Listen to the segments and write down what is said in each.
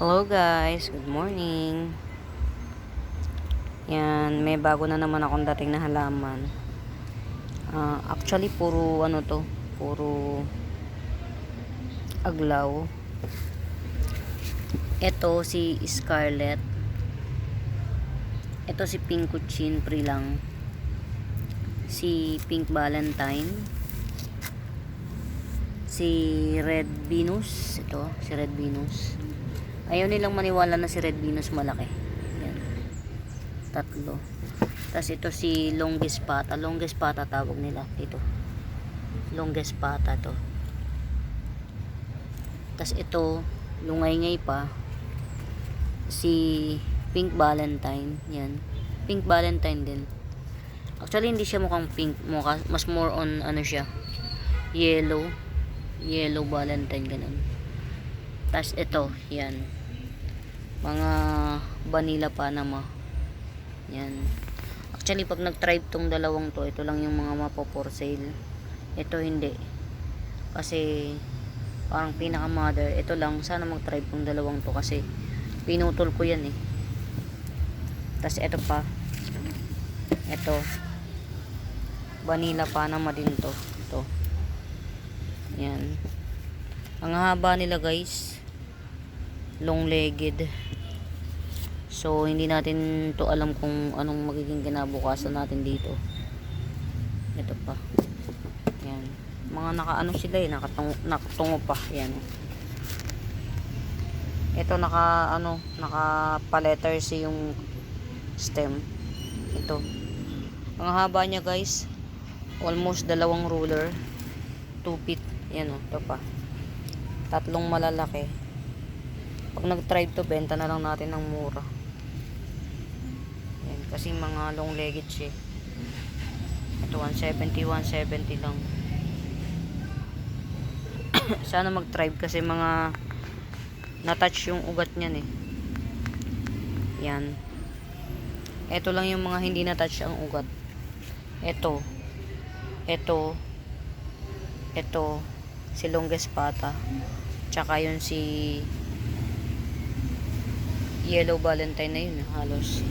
Hello guys, good morning. Yan, may bago na naman akong dating na halaman. Ah, actually, puro ano to, puro aglaw. Ito si Scarlett. Ito si Pink Kuchin Pre lang. Si Pink Valentine. Si Red Venus. Ito, si Red Venus. Ayaw nilang maniwala na si Red Venus malaki. Yan. Tatlo. Tapos ito si Longest Pata. Longest Pata tawag nila. Ito. Longest Pata to. Tapos ito, lungay-ngay pa. Si Pink Valentine. Yan. Pink Valentine din. Actually, hindi siya mukhang pink. Mukha, mas more on, ano siya, yellow. Yellow Valentine, ganun. Tapos ito, yan. Mga vanilla Panama. Yan. Actually, pag nag-tribe tong dalawang to, ito lang yung mga mapo for sale. Ito hindi. Kasi, parang pinaka-mother. Ito lang, sana mag-tribe tong dalawang to kasi pinutol ko yan eh. Tapos ito pa. Ito. Vanilla Panama din to. Ito. Yan. Ang haba nila guys. Long-legged. So, hindi natin to alam kung anong magiging kinabukasan natin dito. Ito pa. Yan. Mga naka-ano sila eh. Nakatungo, nakatungo pa. Yan. Ito naka ano, naka pa-letter C yung stem. Ito. Ang haba niya guys. Almost dalawang ruler. 2 feet. Yan o. Ito pa. Tatlong malalaki. Pag nag-tribe to, benta na lang natin ng mura. Yan. Kasi mga long legged siya. Ito 170, 170 lang. Sana mag-tribe kasi mga na-touch yung ugat niyan eh. Yan. Ito lang yung mga hindi na-touch ang ugat. Ito. Ito. Ito. Si longest pata. Tsaka yun si yellow valentine na yun halos.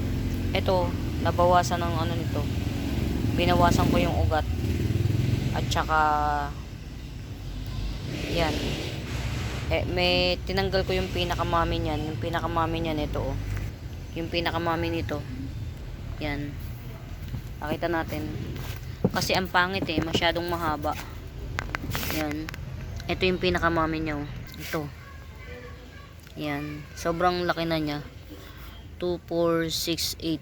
Ito. Nabawasan ng ano nito. Binawasan ko yung ugat. At tsaka yan. Eh, may tinanggal ko yung pinakamami niyan. Yung pinakamami niyan, ito oh. Yung pinakamami nito. Yan. Pakita natin. Kasi ang pangit eh. Masyadong mahaba. Yan. Ito yung pinakamami niya oh. Ito. Yan. Sobrang laki na niya. 2, 4, 6, 8.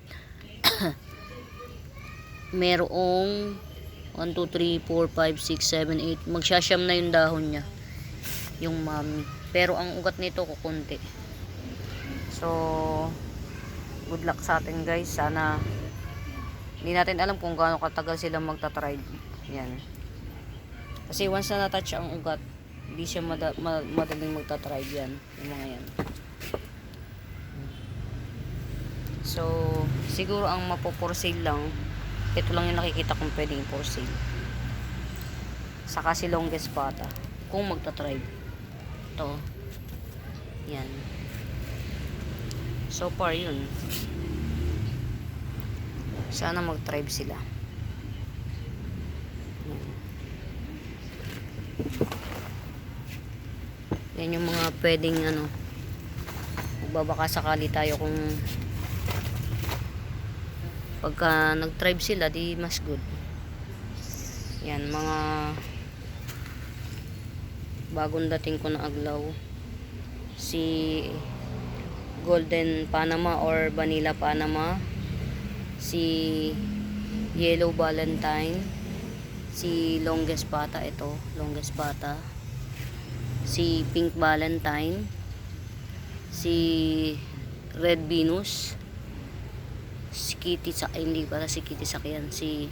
Merong 1, 2, 3, 4, 5, 6, 7, 8. Magsasyam na yung dahon niya yung mami. Pero ang ugat nito kukunti. So, good luck sa atin guys. Sana, hindi natin alam kung gaano katagal sila magta-tribe. Yan. Kasi once na na-touch ang ugat, hindi siya mada, ma, madaling magta-tribe yan. Yung mga yan. So, siguro ang mapo-for sale lang, ito lang yung nakikita kong pwedeng for sale. Saka si longest pata. Kung magta-tribe to yan so far yun sana mag tribe sila yan yung mga pwedeng ano magbabaka sakali tayo kung pagka nag tribe sila di mas good. Yan mga bagong dating ko na aglaw si golden panama or vanilla panama si yellow valentine si longest pata ito longest pata si pink valentine. Si red venus. Si kitty sa hindi pala si kitty sakyan si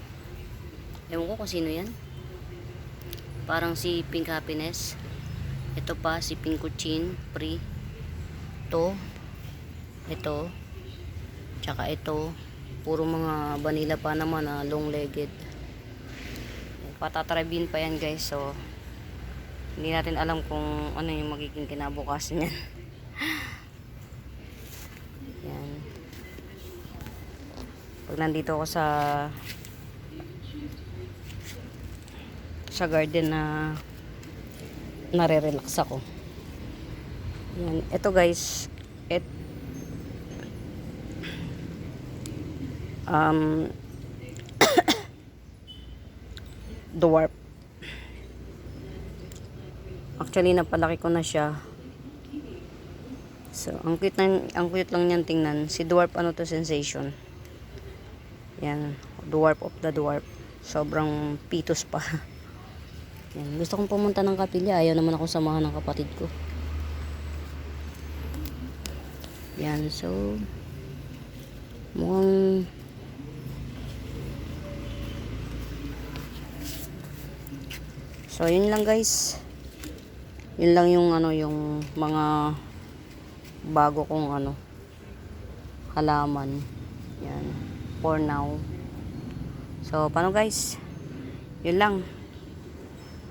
ewan ko kung sino yan. Parang si pink happiness. Ito pa si pink kuchin pre ito. Ito. Tsaka ito. Puro mga vanilla pa naman na long legged patatrabin pa yan guys so hindi natin alam kung ano yung magiging kinabukasan niyan yan. Pag nandito ako sa sa garden na nare-relax ako. Yan. Ito guys. It um dwarf Actually, napalaki ko na siya. So, ang cute, na, ang cute lang niyan tingnan. Si dwarf ano to sensation. Yan. Dwarf of the dwarf. Sobrang pitos pa. Yan. Gusto kong pumunta ng kapilya. Ayaw naman ako samahan ng kapatid ko. Yan. So, mukhang So, yun lang guys. Yun lang yung ano, yung mga bago kong ano, halaman. Yan. For now. So, paano guys? Yun lang.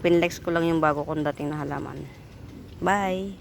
Pinlex ko lang yung bago kong dating na halaman. Bye!